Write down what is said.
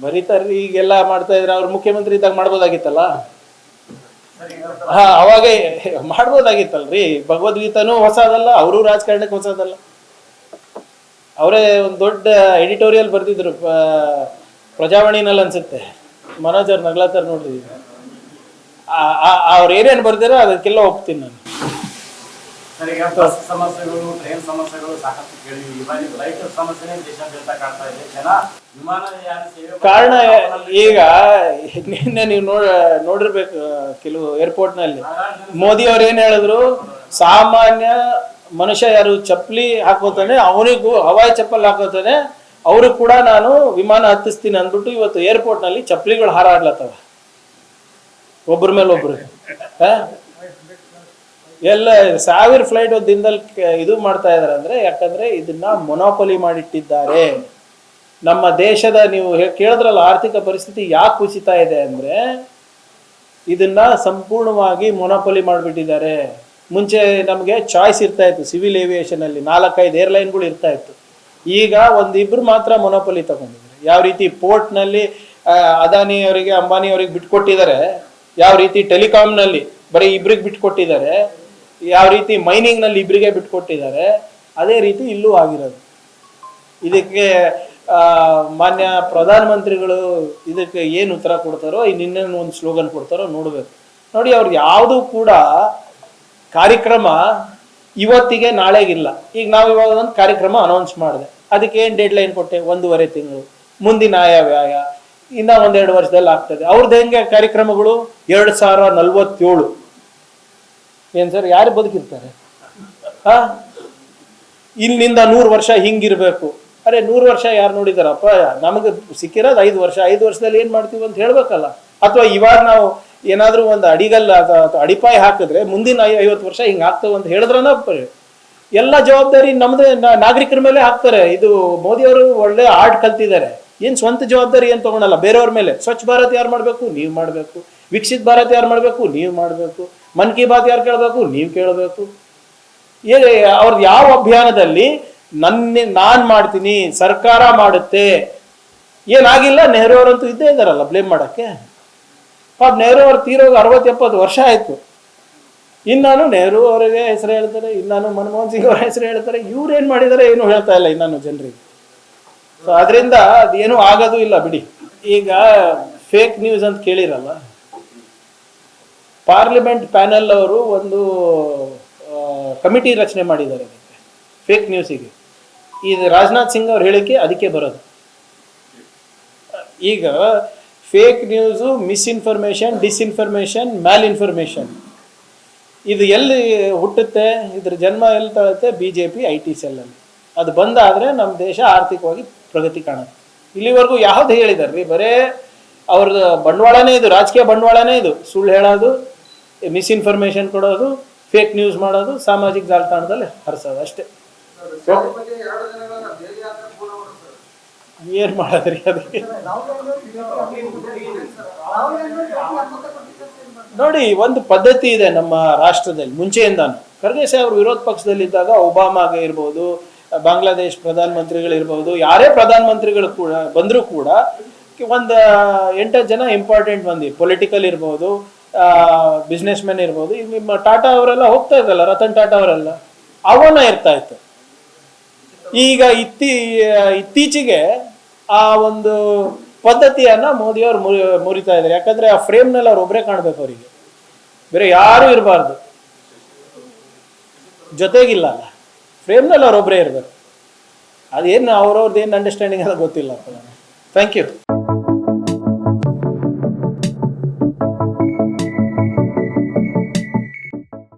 ಬರೀತಾರ್ರಿ ಈಗೆಲ್ಲ ಮಾಡ್ತಾ ಇದ್ರೆ ಅವ್ರು ಮುಖ್ಯಮಂತ್ರಿ ಇದ್ದಾಗ ಮಾಡ್ಬೋದಾಗಿತ್ತಲ್ಲ? ಹಾ ಅವಾಗ ಮಾಡ್ಬೋದಾಗಿತ್ತಲ್ರಿ. ಭಗವದ್ಗೀತಾನೂ ಹೊಸದಲ್ಲ ಅವರು ರಾಜಕಾರಣಕ್ಕೆ ಹೊಸದಲ್ಲ. ಅವರೇ ಒಂದು ದೊಡ್ಡ ಎಡಿಟೋರಿಯಲ್ ಬರ್ದಿದ್ರು ಪ- ಪ್ರಜಾವಾಣಿನಲ್ಲಿ ಅನ್ಸುತ್ತೆ. ಮನೋಜ್ ಅವ್ರು ನಗ್ಲಾತಾರ ನೋಡ್ರಿ. ಆ- ಅವ್ರು ಏನೇನು ಬರ್ದಿರೋ ಅದಕ್ಕೆಲ್ಲ ಒಪ್ತೀನಿ ನಾನು. ಈಗ ಬಸ್ ಸಮಸ್ಯೆಗಳು ಟ್ರೈನ್ ಸಮಸ್ಯೆಗಳು ಸಾಕಷ್ಟು ಕೇಳಿದ್ವಿ. ಇವಾಗ ಲೈಟ್ ಸಮಸ್ಯೆನೇ ದೇಶಾದ್ಯಂತ ಕಾಡ್ತಾ ಇದೆ. ಜನ ವಿಮಾನಯಾನ ಸೇವೆ ಕಾರಣ ಈಗ ನಿನ್ನೆ ನೀವು ನೋಡ ನೋಡಿರ್ಬೇಕು ಕೆಲವು ಏರ್ಪೋರ್ಟ್ನಲ್ಲಿ ಮೋದಿ ಅವ್ರು ಏನ್ ಹೇಳಿದ್ರು? ಸಾಮಾನ್ಯ ಮನುಷ್ಯ ಯಾರು ಚಪ್ಪಲಿ ಹಾಕೋತಾನೆ ಅವನಿಗೂ ಹವಾಯಿ ಚಪ್ಪಲ್ ಹಾಕೋತಾನೆ ಅವರು ಕೂಡ ನಾನು ವಿಮಾನ ಹತ್ತಿಸ್ತೀನಿ ಅಂದ್ಬಿಟ್ಟು ಇವತ್ತು ಏರ್ಪೋರ್ಟ್ನಲ್ಲಿ ಚಪ್ಪಲಿಗಳು ಹಾರಾಡ್ಲತ್ತವ. ಒಬ್ಬರ ಮೇಲೆ ಒಬ್ರು? ಎಲ್ಲ ಸಾವಿರ ಫ್ಲೈಟ್ ಒಂದು ದಿನದಲ್ಲಿ ಇದು ಮಾಡ್ತಾ ಇದಾರೆ ಅಂದ್ರೆ ಯಾಕಂದ್ರೆ ಇದನ್ನ ಮೊನೋಪಲಿ ಮಾಡಿಟ್ಟಿದ್ದಾರೆ. ನಮ್ಮ ದೇಶದ ನೀವು ಕೇಳಿದ್ರಲ್ಲ ಆರ್ಥಿಕ ಪರಿಸ್ಥಿತಿ ಯಾಕೆ ಕುಸಿತಾ ಇದೆ ಅಂದ್ರೆ ಇದನ್ನ ಸಂಪೂರ್ಣವಾಗಿ ಮೊನೋಪಲಿ ಮಾಡಿಬಿಟ್ಟಿದ್ದಾರೆ. ಮುಂಚೆ ನಮಗೆ ಚಾಯ್ಸ್ ಇರ್ತಾ ಇತ್ತು ಸಿವಿಲ್ ಏವಿಯೇಷನ್ ಅಲ್ಲಿ ನಾಲ್ಕೈದು ಏರ್ಲೈನ್ಗಳು ಇರ್ತಾ ಇತ್ತು. ಈಗ ಒಂದಿಬ್ರು ಮಾತ್ರ ಮೊನೋಪಲಿ ತಗೊಂಡಿದ್ದಾರೆ. ಯಾವ ರೀತಿ ಪೋರ್ಟ್ನಲ್ಲಿ ನಲ್ಲಿ ಅದಾನಿ ಅವರಿಗೆ ಅಂಬಾನಿ ಅವರಿಗೆ ಬಿಟ್ಕೊಟ್ಟಿದ್ದಾರೆ, ಯಾವ ರೀತಿ ಟೆಲಿಕಾಮ್ನಲ್ಲಿ ಬರೀ ಇಬ್ರಿಗೆ ಬಿಟ್ಕೊಟ್ಟಿದ್ದಾರೆ ಯಾವ ರೀತಿ ಮೈನಿಂಗ್ನಲ್ಲಿ ಇಬ್ಬರಿಗೆ ಬಿಟ್ಕೊಟ್ಟಿದ್ದಾರೆ, ಅದೇ ರೀತಿ ಇಲ್ಲೂ ಆಗಿರೋದು. ಇದಕ್ಕೆ ಮಾನ್ಯ ಪ್ರಧಾನಮಂತ್ರಿಗಳು ಇದಕ್ಕೆ ಏನು ಉತ್ತರ ಕೊಡ್ತಾರೋ ಇನ್ನೇನು ಒಂದು ಸ್ಲೋಗನ್ ಕೊಡ್ತಾರೋ ನೋಡ್ಬೇಕು. ನೋಡಿ ಅವ್ರಿಗೆ ಯಾವುದು ಕೂಡ ಕಾರ್ಯಕ್ರಮ ಇವತ್ತಿಗೆ ನಾಳೆಗಿಲ್ಲ. ಈಗ ನಾವು ಇವಾಗ ಒಂದು ಕಾರ್ಯಕ್ರಮ ಅನೌನ್ಸ್ ಮಾಡಿದೆ. ಅದಕ್ಕೆ ಏನು ಡೆಡ್ ಲೈನ್ ಕೊಟ್ಟೆ? ಒಂದೂವರೆ ತಿಂಗಳು. ಮುಂದಿನ ಆಯವ್ಯಯ. ಇನ್ನ ಒಂದೆರಡು ವರ್ಷದಲ್ಲಿ ಆಗ್ತದೆ. ಅವ್ರದ್ದು ಹೆಂಗೆ ಕಾರ್ಯಕ್ರಮಗಳು? ಎರಡು ಸಾವಿರ ನಲ್ವತ್ತೇಳು. ಏನ್ ಸರ್, ಯಾರು ಬದುಕಿರ್ತಾರೆ? ಹಾ? ಇಲ್ಲಿಂದ ನೂರು ವರ್ಷ ಹಿಂಗಿರಬೇಕು. ಅರೆ, ನೂರು ವರ್ಷ ಯಾರು ನೋಡಿದಾರಪ್ಪ ನಮಗೆ ಸಿಕ್ಕಿರೋದು ಐದು ವರ್ಷ, ಐದು ವರ್ಷದಲ್ಲಿ ಏನು ಮಾಡ್ತೀವಿ ಅಂತ ಹೇಳಬೇಕಲ್ಲ. ಅಥವಾ ಇವಾಗ ನಾವು ಏನಾದರೂ ಒಂದು ಅಡಿಗಲ್ಲ, ಅಥವಾ ಅಡಿಪಾಯಿ ಹಾಕಿದ್ರೆ ಮುಂದಿನ ಐವತ್ತು ವರ್ಷ ಹಿಂಗೆ ಆಗ್ತವೆ ಅಂತ ಹೇಳಿದ್ರನ ಎಲ್ಲ ಜವಾಬ್ದಾರಿ ನಮ್ದು, ನಾ- ನಾಗರಿಕರ ಮೇಲೆ ಹಾಕ್ತಾರೆ. ಇದು ಮೋದಿಯವರು ಒಳ್ಳೆ ಆರ್ಟ್ ಕಲ್ತಿದ್ದಾರೆ. ಏನು ಸ್ವಂತ ಜವಾಬ್ದಾರಿ ಏನು ತೊಗೊಳಲ್ಲ? ಬೇರೆಯವ್ರ ಮೇಲೆ. ಸ್ವಚ್ಛ ಭಾರತ್ ಯಾರು ಮಾಡಬೇಕು? ನೀವು ಮಾಡ್ಬೇಕು. ವಿಕಸಿತ್ ಭಾರತ್ ಯಾರು ಮಾಡಬೇಕು? ನೀವು ಮಾಡಬೇಕು. ಮನ್ ಕಿ ಬಾತ್ ಯಾರು ಕೇಳಬೇಕು? ನೀವು ಕೇಳಬೇಕು. ಹೇಗೆ ಅವ್ರದ್ದು ಯಾವ ಅಭಿಯಾನದಲ್ಲಿ ನನ್ನ ನಾನು ಮಾಡ್ತೀನಿ, ಸರ್ಕಾರ ಮಾಡುತ್ತೆ. ಏನಾಗಿಲ್ಲ, ನೆಹರು ಅವರಂತೂ ಇದ್ದೇ ಇದ್ದಾರಲ್ಲ ಬ್ಲೇಮ್ ಮಾಡೋಕ್ಕೆ. ಪಾಪ ನೆಹರು ಅವ್ರು ತೀರೋಗಿ ಅರವತ್ತು ಎಪ್ಪತ್ತು ವರ್ಷ ಆಯಿತು. ಇನ್ನಾನು ನೆಹರು ಅವರಿಗೆ ಹೆಸರು ಹೇಳ್ತಾರೆ ಇನ್ನಾನು ಮನಮೋಹನ್ ಸಿಂಗ್ ಅವರ ಹೆಸರು ಹೇಳ್ತಾರೆ ಇವ್ರೇನು ಮಾಡಿದ್ದಾರೆ ಏನು ಹೇಳ್ತಾ ಇಲ್ಲ ಇನ್ನಾನು ಜನರಿಗೆ. ಸೊ ಅದರಿಂದ ಅದೇನೂ ಆಗೋದು ಇಲ್ಲ, ಬಿಡಿ. ಈಗ ಫೇಕ್ ನ್ಯೂಸ್ ಅಂತ ಕೇಳಿರಲ್ಲ. ಪಾರ್ಲಿಮೆಂಟ್ ಪ್ಯಾನೆಲ್ ಅವರು ಒಂದು ಕಮಿಟಿ ರಚನೆ ಮಾಡಿದ್ದಾರೆ ಅದಕ್ಕೆ. ಫೇಕ್ ನ್ಯೂಸಿಗೆ ಇದು ರಾಜನಾಥ್ ಸಿಂಗ್ ಅವ್ರು ಹೇಳಿಕೆ ಅದಕ್ಕೆ ಬರೋದು. ಈಗ ಫೇಕ್ ನ್ಯೂಸು ಮಿಸ್ಇನ್ಫಾರ್ಮೇಷನ್ ಡಿಸ್ಇನ್ಫಾರ್ಮೇಷನ್ ಮ್ಯಾಲ್ ಇನ್ಫಾರ್ಮೇಷನ್ ಇದು ಎಲ್ಲಿ ಹುಟ್ಟುತ್ತೆ? ಇದ್ರ ಜನ್ಮ ಎಲ್ಲಿ ತಳುತ್ತೆ B J P I T ಸೆಲ್ಲಲ್ಲಿ ಅದು ಬಂದಾದರೆ ನಮ್ಮ ದೇಶ ಆರ್ಥಿಕವಾಗಿ ಪ್ರಗತಿ ಕಾಣುತ್ತೆ. ಇಲ್ಲಿವರೆಗೂ ಯಾವ್ದು ಹೇಳಿದಾರೆ ರೀ ಬರೇ ಅವ್ರದ್ದು ಬಂಡವಾಳನೇ ಇದು, ರಾಜಕೀಯ ಬಂಡವಾಳನೇ ಇದು. ಸುಳ್ಳು ಹೇಳೋದು ಮಿಸ್ಇನ್ಫಾರ್ಮೇಷನ್ ಕೊಡೋದು ಫೇಕ್ ನ್ಯೂಸ್ ಮಾಡೋದು, ಸಾಮಾಜಿಕ ಜಾಲತಾಣದಲ್ಲಿ ಹರಿಸೋದು ಅಷ್ಟೇ. ಏನು ಮಾಡೋದ್ರಿ ಅದಕ್ಕೆ ನೋಡಿ, ಒಂದು ಪದ್ಧತಿ ಇದೆ ನಮ್ಮ ರಾಷ್ಟ್ರದಲ್ಲಿ, ಮುಂಚೆಯಿಂದಾನು. ಖರ್ಗೆ ಅವರು ವಿರೋಧ ಪಕ್ಷದಲ್ಲಿದ್ದಾಗ ಒಬಾಮಾಗೆ ಇರ್ಬೋದು, ಬಾಂಗ್ಲಾದೇಶ್ ಪ್ರಧಾನಮಂತ್ರಿಗಳಿರ್ಬೋದು, ಯಾರೇ ಪ್ರಧಾನಮಂತ್ರಿಗಳು ಕೂಡ ಬಂದರೂ ಕೂಡ, ಒಂದು ಎಂಟತ್ತು ಜನ ಇಂಪಾರ್ಟೆಂಟ್ ಮಂದಿ ಪೊಲಿಟಿಕಲ್ ಇರ್ಬೋದು ಬಿಸ್ನೆಸ್ ಮ್ಯಾನ್ ಇರ್ಬೋದು. ಈಗ ನಿಮ್ಮ ಟಾಟಾ ಅವರೆಲ್ಲ ಹೋಗ್ತಾ ಇದ್ದಲ್ಲ, ರತನ್ ಟಾಟಾ ಅವರೆಲ್ಲ? ಅವನ ಇರ್ತಾ ಇತ್ತು. ಈಗ ಇತ್ತೀ, ಇತ್ತೀಚೆಗೆ ಆ ಒಂದು ಪದ್ಧತಿಯನ್ನ ಮೋದಿಯವರು ಮುರಿ- ಮುರಿತಾ ಇದ್ದಾರೆ. ಯಾಕಂದ್ರೆ ಆ ಫ್ರೇಮ್ನಲ್ಲಿ ಅವ್ರು ಒಬ್ಬರೇ ಕಾಣ್ಬೇಕು ಅವರಿಗೆ. ಬೇರೆ ಯಾರೂ ಇರಬಾರ್ದು. ಜೊತೆಗಿಲ್ಲ ಅಲ್ಲ. ಫ್ರೇಮ್ನಲ್ಲಿ ಅವ್ರೊಬ್ಬರೇ ಇರಬೇಕು. ಅದೇನು ಅವ್ರವ್ರದ್ದು ಏನು ಅಂಡರ್ಸ್ಟ್ಯಾಂಡಿಂಗ್ ಅಂತ ಗೊತ್ತಿಲ್ಲ. Thank you